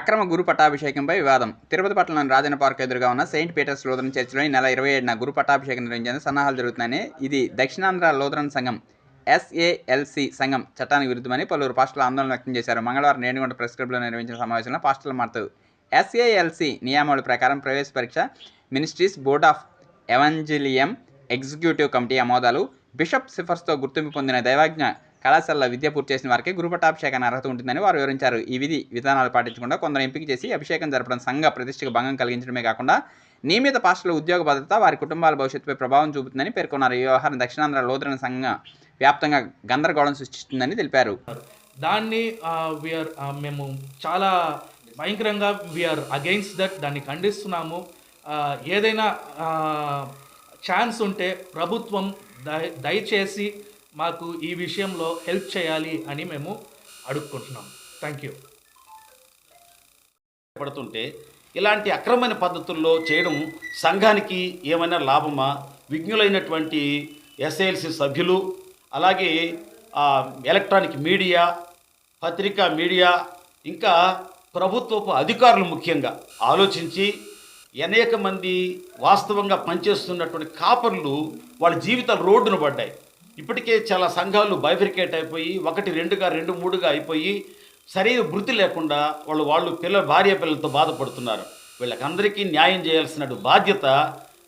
అక్రమ గురు పట్టాభిషేకంపై వివాదం. తిరుపతి పట్టణంలోని రాజన్న పార్క్ ఎదురుగా ఉన్న సెయింట్ పీటర్స్ లూథరన్ చర్చిలో ఈ నెల ఇరవై ఏడున గురు పట్టాభిషేకం నిర్వహించేందుకు సన్నాహాలు జరుగుతున్నాయని ఇది దక్షిణాంధ్ర లూథరన్ సంఘం ఎస్ఏఎల్సి సంఘం చట్టానికి విరుద్ధమని పలువురు పాస్టర్లు ఆందోళన వ్యక్తం చేశారు. మంగళవారం నేనుగొండ ప్రెస్ క్లబ్లో నిర్వహించిన సమావేశంలో పాస్టర్లు మారుతూ ఎస్ఏఎల్సి నియామావళి ప్రకారం ప్రవేశ పరీక్ష ministries board of evangelium executive committee ఆమోదాలు bishop సిఫర్స్తో గుర్తింపు పొందిన దైవాజ్ఞ కళాశాలలో విద్య పూర్తి చేసిన వారికి గురుపటాభిషేకాన్ని అర్హత ఉంటుందని వారు వివరించారు. ఈ విధి విధానాలు పాటించకుండా కొందరు ఎంపిక చేసి అభిషేకం జరపడం సంఘ ప్రతిష్టకు భంగం కలిగించడమే కాకుండా నియమిత పాస్టుల ఉద్యోగ భద్రత వారి కుటుంబాల భవిష్యత్తుపై ప్రభావం చూపుతుందని పేర్కొన్నారు. ఈ వ్యవహారం దక్షిణాంధ్ర లోతరణ సంఘ వ్యాప్తంగా గందరగోళం సృష్టిస్తుందని తెలిపారు. దాన్ని వీఆర్ మేము చాలా భయంకరంగా వీఆర్ అగెయిన్స్ట్ దట్ దాన్ని ఖండిస్తున్నాము. ఏదైనా ఛాన్స్ ఉంటే ప్రభుత్వం దయ దయచేసి మాకు ఈ విషయంలో హెల్ప్ చేయాలి అని మేము అడుక్కుంటున్నాం. థ్యాంక్ యూ పడుతుంటే ఇలాంటి అక్రమమైన పద్ధతుల్లో చేయడం సంఘానికి ఏమైనా లాభమా? విజ్ఞులైనటువంటి ఎస్ఐఎల్సి సభ్యులు అలాగే ఎలక్ట్రానిక్ మీడియా పత్రికా మీడియా ఇంకా ప్రభుత్వపు అధికారులు ముఖ్యంగా ఆలోచించి అనేక మంది వాస్తవంగా పనిచేస్తున్నటువంటి కాపర్లు వాళ్ళ జీవితాలు రోడ్డున పడ్డాయి. ఇప్పటికే చాలా సంఘాలు బైఫిరికేట్ అయిపోయి ఒకటి రెండుగా రెండు మూడుగా అయిపోయి సరైన వృత్తి లేకుండా వాళ్ళు వాళ్ళు పిల్ల భార్య పిల్లలతో బాధపడుతున్నారు. వీళ్ళకందరికీ న్యాయం చేయాల్సిన బాధ్యత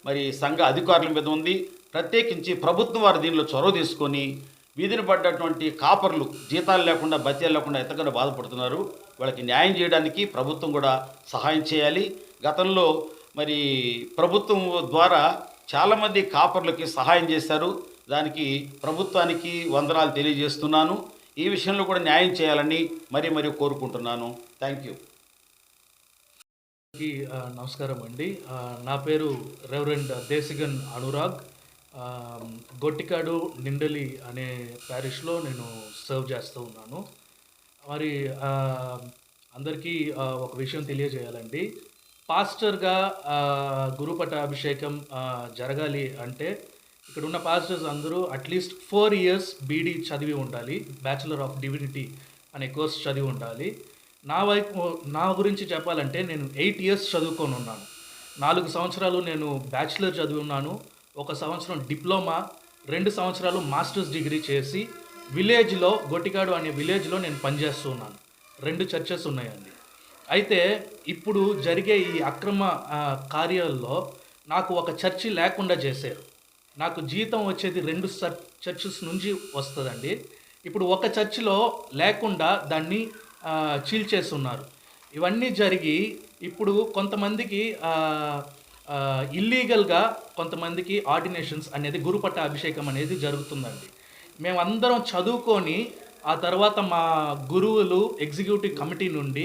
మరి సంఘ అధికారుల మీద ఉంది. ప్రత్యేకించి ప్రభుత్వం వారు దీనిలో చొరవ తీసుకొని వీధిని పడ్డటువంటి కాపర్లు జీతాలు లేకుండా బత్యాలు లేకుండా ఎంతగానో బాధపడుతున్నారు. వాళ్ళకి న్యాయం చేయడానికి ప్రభుత్వం కూడా సహాయం చేయాలి. గతంలో మరి ప్రభుత్వం ద్వారా చాలామంది కాపర్లకి సహాయం చేశారు. దానికి ప్రభుత్వానికి వందనాలు తెలియజేస్తున్నాను. ఈ విషయంలో కూడా న్యాయం చేయాలని మరీ మరీ కోరుకుంటున్నాను. Thank you. నమస్కారం అండి. నా పేరు రెవరెండ్ దేశిగన్ అనురాగ్. గొట్టికాడు నిండలి అనే ప్యారిష్లో నేను సర్వ్ చేస్తూ ఉన్నాను. మరి అందరికీ ఒక విషయం తెలియజేయాలండి. పాస్టర్గా ఆ, గురుపట అభిషేకం జరగాలి అంటే ఇక్కడ ఉన్న పాస్టర్స్ అందరూ అట్లీస్ట్ ఫోర్ ఇయర్స్ బీడీ చదివి ఉండాలి బ్యాచులర్ ఆఫ్ డివినిటీ అనే కోర్స్ చదివి ఉండాలి. నా వైపు నా గురించి చెప్పాలంటే నేను ఎయిట్ ఇయర్స్ చదువుకొని ఉన్నాను. నాలుగు సంవత్సరాలు నేను బ్యాచిలర్ చదివి ఉన్నాను ఒక సంవత్సరం డిప్లొమా రెండు సంవత్సరాలు మాస్టర్స్ డిగ్రీ చేసి విలేజ్లో గొట్టిగాడు అనే విలేజ్లో నేను పనిచేస్తూ ఉన్నాను. రెండు చర్చెస్ ఉన్నాయండి. అయితే ఇప్పుడు జరిగే ఈ అక్రమ కార్యాల్లో నాకు ఒక చర్చి లేకుండా చేశారు. నాకు జీతం వచ్చేది రెండు చర్చెస్ నుంచి వస్తుందండి. ఇప్పుడు ఒక చర్చిలో లేకుండా దాన్ని చీల్చేస్తున్నారు. ఇవన్నీ జరిగి ఇప్పుడు కొంతమందికి ఇల్లీగల్గా కొంతమందికి ఆర్డినేషన్స్ అనేది గురుపట్ట అభిషేకం అనేది జరుగుతుందండి. మేమందరం చదువుకొని ఆ తర్వాత మా గురువులు ఎగ్జిక్యూటివ్ కమిటీ నుండి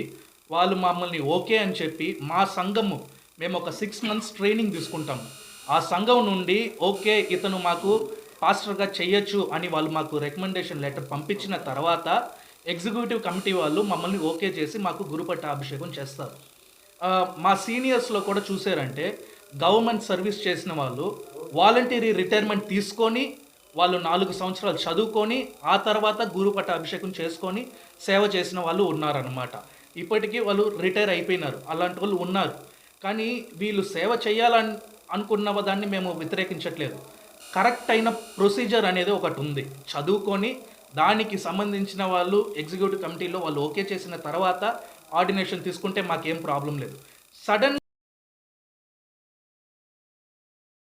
వాళ్ళు మమ్మల్ని ఓకే అని చెప్పి మా సంఘము మేము ఒక సిక్స్ మంత్స్ ట్రైనింగ్ తీసుకుంటాము. ఆ సంఘం నుండి ఓకే ఇతను మాకు పాస్టర్గా చేయొచ్చు అని వాళ్ళు మాకు రికమెండేషన్ లెటర్ పంపించిన తర్వాత ఎగ్జిక్యూటివ్ కమిటీ వాళ్ళు మమ్మల్ని ఓకే చేసి మాకు గురుపట్ట అభిషేకం చేస్తారు. మా సీనియర్స్లో కూడా చూసారంటే గవర్నమెంట్ సర్వీస్ చేసిన వాళ్ళు వాలంటీరీ రిటైర్మెంట్ తీసుకొని వాళ్ళు నాలుగు సంవత్సరాలు చదువుకొని ఆ తర్వాత గురుపట్ట అభిషేకం చేసుకొని సేవ చేసిన వాళ్ళు ఉన్నారనమాట ఇప్పటికీ వాళ్ళు రిటైర్ అయిపోయినారు. అలాంటి వాళ్ళు ఉన్నారు. కానీ వీళ్ళు సేవ చేయాలని అనుకున్న దాన్ని మేము వ్యతిరేకించట్లేదు. కరెక్ట్ అయిన ప్రొసీజర్ అనేది ఒకటి ఉంది. చదువుకొని దానికి సంబంధించిన వాళ్ళు ఎగ్జిక్యూటివ్ కమిటీలో వాళ్ళు ఓకే చేసిన తర్వాత ఆర్డినేషన్ తీసుకుంటే మాకేం ప్రాబ్లం లేదు. సడన్